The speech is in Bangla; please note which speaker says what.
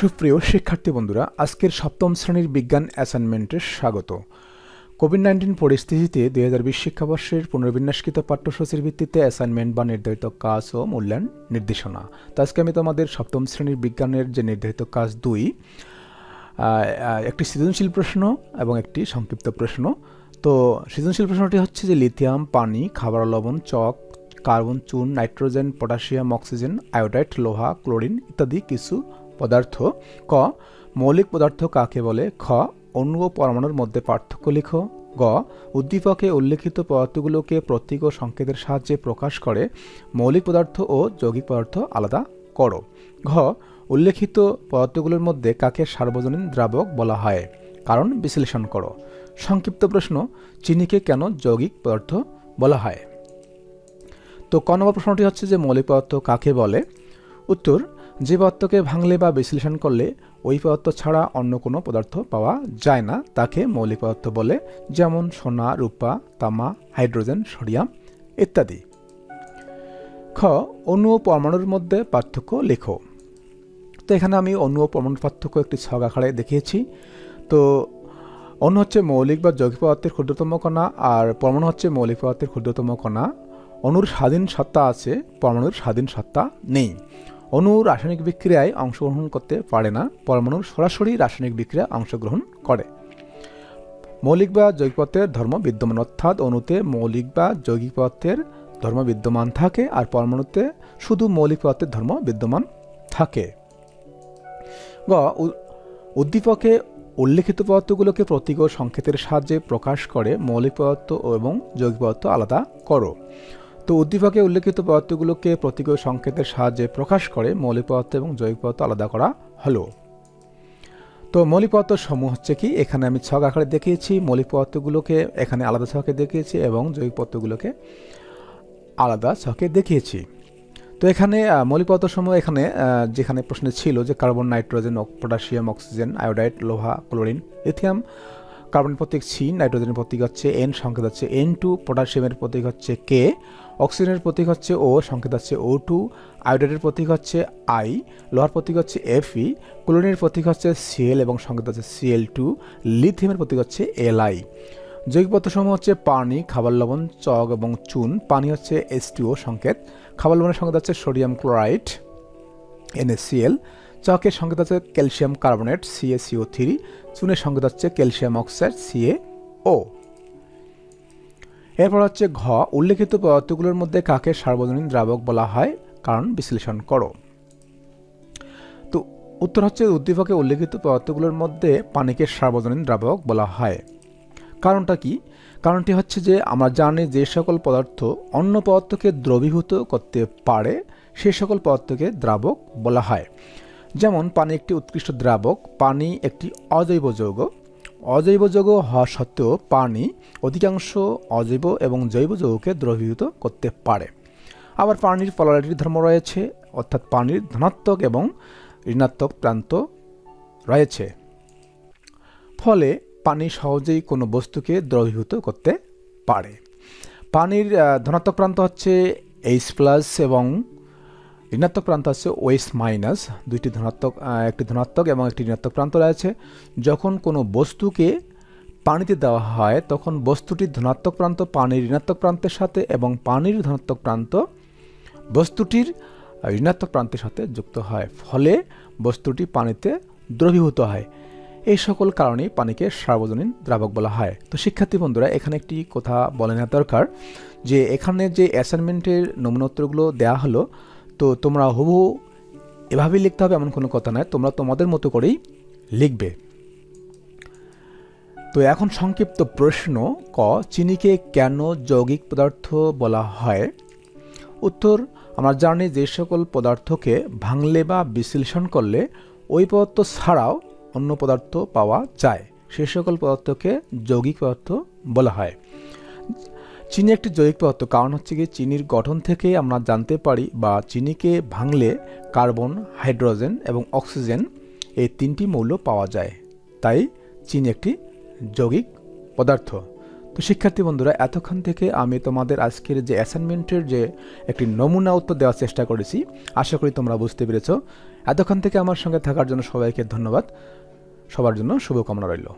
Speaker 1: সুপ্রিয় শিক্ষার্থী বন্ধুরা, আজকের সপ্তম শ্রেণির বিজ্ঞান অ্যাসাইনমেন্টে স্বাগত। কোভিড নাইন্টিন পরিস্থিতিতে দুই হাজার বিশ শিক্ষাবর্ষের পুনর্বিন্যাসকৃত পাঠ্যসূচির ভিত্তিতে অ্যাসাইনমেন্ট বা নির্ধারিত কাজ ও মূল্যায়ন নির্দেশনা। তো আজকে আমি তোমাদের সপ্তম শ্রেণির বিজ্ঞানের যে নির্ধারিত কাজ দুই একটি সৃজনশীল প্রশ্ন এবং একটি সংক্ষিপ্ত প্রশ্ন। তো সৃজনশীল প্রশ্নটি হচ্ছে যে লিথিয়াম, পানি, খাবার লবণ, চক, কার্বন, চুন, নাইট্রোজেন, পটাশিয়াম, অক্সিজেন আয়োডাইট লোহা, ক্লোরিন ইত্যাদি কিছু পদার্থ, ক, মৌলিক পদার্থ কাকে বলে, খ ও পরমাণুর মধ্যে পার্থক্য লিখো, গ, উদ্দীপকে উল্লেখিত পদার্থগুলোকে প্রতীক ও সংকেতের সাহায্যে প্রকাশ করে, মৌলিক পদার্থ ও যৌগিক পদার্থ আলাদা করো, ঘ, উল্লেখিত পদার্থগুলোর মধ্যে কাকে সার্বজনীন দ্রাবক বলা হয়, কারণ বিশ্লেষণ করো, সংক্ষিপ্ত প্রশ্ন, চিনিকে কেন যৌগিক পদার্থ বলা হয়? তো ক নম্বর প্রশ্নটি হচ্ছে যে মৌলিক পদার্থ কাকে বলে? উত্তর যে পদার্থকে ভাঙলে বা বিশ্লেষণ করলে ওই পদার্থ ছাড়া অন্য কোনো পদার্থ পাওয়া যায় না। তাকে মৌলিক পদার্থ বলে, যেমন সোনা, রূপা, তামা, হাইড্রোজেন, সোডিয়াম ইত্যাদি। খ, অণু ও পরমাণুর মধ্যে পার্থক্য লেখো। তো এখানে আমি অণু ও পরমাণুর পার্থক্য একটি ছক আকারে দেখিয়েছি। তো অণু হচ্ছে মৌলিক বা যৌগিক পদার্থের ক্ষুদ্রতম কণা, আর পরমাণু হচ্ছে মৌলিক পদার্থের ক্ষুদ্রতম কণা। অণুর স্বাধীন সত্তা আছে, পরমাণুর স্বাধীন সত্তা নেই। অণু রাসায়নিক বিক্রিয়ায় অংশগ্রহণ করতে পারে না পরমাণুর সরাসরি রাসায়নিক বিক্রিয়ায় অংশগ্রহণ করে। মৌলিক বা যৌগিক পদার্থের ধর্ম বিদ্যমান, অর্থাৎ অণুতে মৌলিক বা যৌগিক পদার্থের ধর্ম বিদ্যমান থাকে আর পরমাণুতে শুধু মৌলিক পদার্থের ধর্ম বিদ্যমান থাকে। গ উদ্দীপকে উল্লেখিত পদার্থগুলোকে প্রতীক ও সংকেতের সাহায্যে প্রকাশ করে মৌলিক পদার্থ এবং যৌগিক পদার্থ আলাদা করো। তো উদ্দীপকে উল্লেখিত পদার্থগুলোকে প্রতীক ও সংকেতের সাহায্যে প্রকাশ করে মৌলিক পদার্থ এবং জৈবিক পদার্থ আলাদা করা হলো। তো মৌলিক পদার্থ সমূহ হচ্ছে কি? এখানে আমি ছক আকারে দেখিয়েছি, মৌলিক পদার্থগুলোকে এখানে আলাদা ছকে দেখিয়েছি এবং জৈবিক পদার্থগুলোকে আলাদা ছকে দেখিয়েছি। তো এখানে মৌলিক পদার্থ সমূহ এখানে যেখানে প্রশ্নে ছিল যে carbon, nitrogen, potassium, oxygen, iodide, লোহা, ক্লোরিন লিথিয়াম কার্বনের প্রতীক সি, নাইট্রোজেনের প্রতীক হচ্ছে এন, সংকেত হচ্ছে এন টু, পটাশিয়ামের প্রতীক হচ্ছে কে, অক্সিজেনের প্রতীক হচ্ছে ও, সংকেত হচ্ছে ও টু, আয়োডাইডের প্রতীক হচ্ছে আই, লোহার প্রতীক হচ্ছে এফ ই ক্লোরিনের প্রতীক হচ্ছে সিএল এবং সংকেত হচ্ছে সিএল টু, লিথিয়ামের প্রতীক হচ্ছে এল আই। জৈবিক পদার্থসমূহ হচ্ছে পানি, খাবার লবণ চক এবং চুন, পানি হচ্ছে এস সংকেত, খাবার লবণের সংকেত হচ্ছে সোডিয়াম ক্লোরাইড এনএসিএল চকের সংকেত আছে ক্যালসিয়াম কার্বনেট সিএসিও থ্রি চুনের সংকেত হচ্ছে ক্যালসিয়াম অক্সাইড সিএ ও এরপর হচ্ছে ঘ, উল্লেখিত পদার্থগুলোর মধ্যে কাকে সার্বজনীন দ্রাবক বলা হয়? কারণ বিশ্লেষণ করো। তো উত্তর হচ্ছে উদ্দীপকে উল্লেখিত পদার্থগুলোর মধ্যে পানিকে সার্বজনীন দ্রাবক বলা হয়। কারণটা কি? কারণটি হচ্ছে যে আমরা জানি যে সকল পদার্থ অন্য পদার্থকে দ্রবীভূত করতে পারে, সে সকল পদার্থকে দ্রাবক বলা হয়। যেমন পানি একটি উৎকৃষ্ট দ্রাবক, পানি একটি অজৈব যৌগ। অজৈব যৌগ হওয়া সত্ত্বেও পানি অধিকাংশ অজৈব এবং জৈব যৌগকে দ্রবীভূত করতে পারে। আবার পানির পলারিটির ধর্ম রয়েছে, অর্থাৎ পানির ধনাত্মক এবং ঋণাত্মক প্রান্ত রয়েছে। ফলে পানি সহজেই কোনো বস্তুকে দ্রবীভূত করতে পারে। পানির ধনাত্মক প্রান্ত হচ্ছে এইচ প্লাস এবং ঋণাত্মক প্রান্ত আছে ওয়েস মাইনাস, দুইটি ধনাত্মক একটি ধনাত্মক এবং একটি ঋণাত্মক প্রান্ত রয়েছে। যখন কোনো বস্তুকে পানিতে দেওয়া হয়, তখন বস্তুটির ধনাত্মক প্রান্ত, পানির ঋণাত্মক প্রান্তের সাথে এবং পানির ধনাত্মক প্রান্ত বস্তুটির ঋণাত্মক প্রান্তের সাথে যুক্ত হয়। ফলে বস্তুটি পানিতে দ্রবীভূত হয়। এই সকল কারণেই পানিকে সার্বজনীন দ্রাবক বলা হয়। তো শিক্ষার্থী বন্ধুরা, এখানে একটি কথা বলে নেওয়া দরকার যে, এখানে যে অ্যাসাইনমেন্টের নমুনোত্তরগুলো দেওয়া হলো তো তোমরা হুবহু এভাবেই লিখতে হবে, এমন কোনো কথা নয়। তোমরা তোমাদের মতো করেই লিখবে। তো এখন সংক্ষিপ্ত প্রশ্ন, ক, চিনিকে কেন যৌগিক পদার্থ বলা হয়? উত্তর, আমরা জানি যে সকল পদার্থকে ভাঙলে বা বিশ্লেষণ করলে ওই পদার্থ ছাড়াও অন্য পদার্থ পাওয়া যায়। সে সকল পদার্থকে যৌগিক পদার্থ বলা হয়। চিনি একটি জৈবিক পদার্থ, কারণ হচ্ছে কি চিনির গঠন থেকে আমরা জানতে পারি বা চিনিকে ভাঙলে কার্বন, হাইড্রোজেন এবং অক্সিজেন এই তিনটি মৌল পাওয়া যায়। তাই চিনি একটি যৌগিক পদার্থ। তো শিক্ষার্থী বন্ধুরা, এতক্ষণ থেকে আমি তোমাদের আজকের যে অ্যাসাইনমেন্টের যে একটি নমুনা উত্তর দেওয়ার চেষ্টা করেছি, আশা করি তোমরা বুঝতে পেরেছ। এতক্ষণ থেকে আমার সঙ্গে থাকার জন্য সবাইকে ধন্যবাদ। সবার জন্য শুভকামনা রইল।